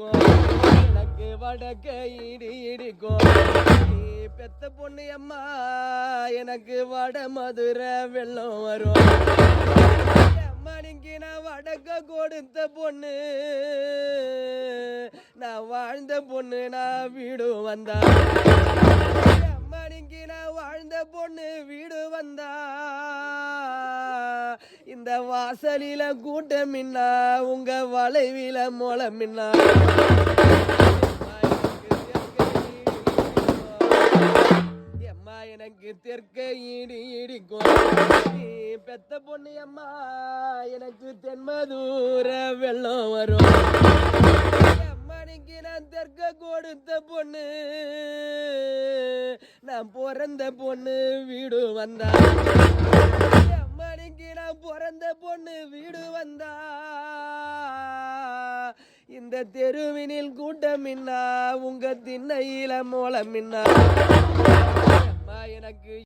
எனக்கு வடக்க இடி இடிக்கும் நீ பெத்த பொண்ணு அம்மா எனக்கு வட மதுரை வெள்ளம் வரும். அம்மா நீங்க நான் வடக்க கொடுத்த பொண்ணு. நான் வாழ்ந்த பொண்ணு நான் வீடு வந்தா. அம்மா நீங்க நான் வாழ்ந்த பொண்ணு வீடு வந்தா. இந்த வாசலில கூட்டம் மின்னா உங்க வளைவில மூலம் மின்னா அம்மா எனக்கு தெற்க ஈடி இடிக்கும் பெத்த பொண்ணு அம்மா எனக்கு தென்மதூர வெள்ளம் வரும். அம்மா நான் தெற்க கொடுத்த பொண்ணு. நான் பிறந்த பொண்ணு வீடு வந்தா. பொண்ணு வீடு வந்தா. இந்த தெருவினில் கூட்டம் மின்னா உங்க திண்ணையில மூலம் மின்னா. அம்மா எனக்கு